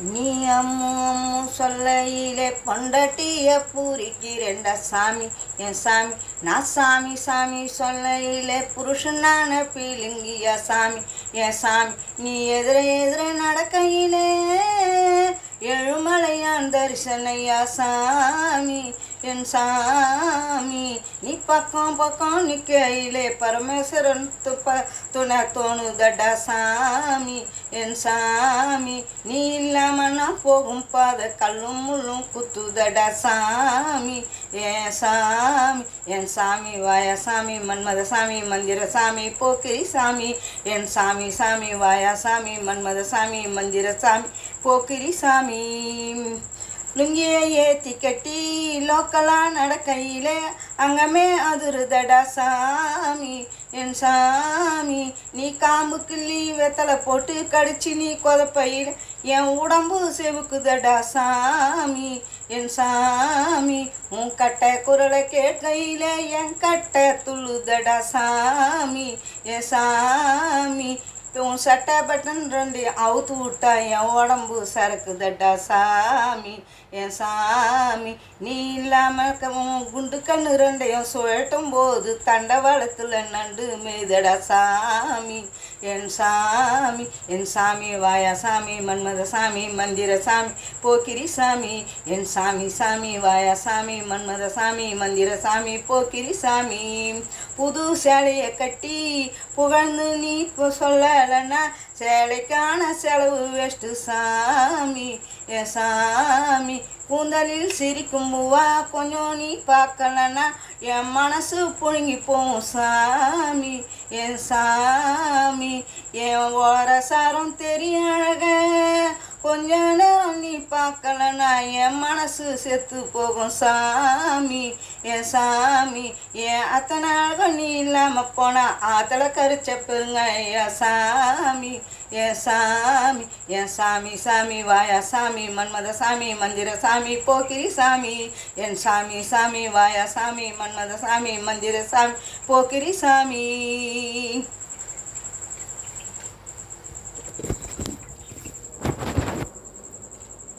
நீ அம்மு அம்மு சொல்லையிலே பொண்டட்டிய பூரிக்கிறேன்டா சாமி. என் சாமி நான் சாமி சாமி சொல்லையிலே புருஷனான பீலிங்கியா சாமி. என் சாமி நீ எதிர எதிர நடக்கையிலே தரிசனையா சாமி என் சாமி. நீ பக்கம் பக்கம் நிற்கையிலே பரமேஸ்வரன் துப்ப துணை தோணுதடா சாமி. என் சாமி நீ இல்லாம நான் போகும் பாத கல்லும் முள்ளும் குத்துதடா சாமி. என் சாமி என் சாமி வாயா சாமி மன்மத சாமி மந்திர சாமி போக்கிரி சாமி. என் சாமி சாமி வாயா சாமி மன்மத சாமி மந்திர சாமி போக்கிரி சாமி. லுங்கியை ஏத்தி கட்டி லோக்கலா நடக்கையிலே அங்கமே அதுருதடா சாமி என் சாமி. நீ காம்பு கிள்ளி வெத்தலை போட்டு கடிச்சு நீ கொதப்பையில் என் உடம்பு செவுக்குதடா சாமி என் சாமி. உன் கட்டை குரலை கேட்கையில என் கட்டை துள்ளுதடா சாமி என் சாமி. சட்டை பட்டன் ரெண்டு அவுத்து விட்டா என் உடம்பு சரக்குதடா சாமி என் சாமி. நீ இல்லாமல் உன் குண்டு கண்ணு ரெண்டையும் சுழட்டும் போது தண்டவாளத்தில் நண்டு மேதடா சாமி. என் சாமி என் சாமி வாயா சாமி மன்மத சாமி மந்திர சாமி போக்கிரி சாமி. என் சாமி சாமி வாயா சாமி மன்மத சாமி மந்திர சாமி போக்கிரி சாமி. புது சேலையை கட்டி புகழ்ந்து நீ இப்போ சேலைக்கான செலவு வேஸ்ட்டு சாமி. என் சாமி கூந்தலில் சிரிக்கும் பூவா கொஞ்சம் நீ பார்க்கலன்னா என் மனசு புழுங்கி போகும் சாமி. என் சாமி என் ஓர சாரம் தெரிய அழக. கொஞ்ச நேரம் நீ பார்க்கலன்னா என் மனசு செத்து போகும் சாமி. என் சாமி என் அத்தனை அழகம் நீ இல்லாமல் போனா ஆத்தல கரிச்ச பெருங்க என் சாமி என் சாமி என் சாமி சாமி வாயா சாமி மன்மத சாமி மந்திர சாமி போக்கிரி சாமி என் சாமி சாமி வாயா சாமி மன்மத சாமி மந்திர சாமி போக்கிரி சாமி.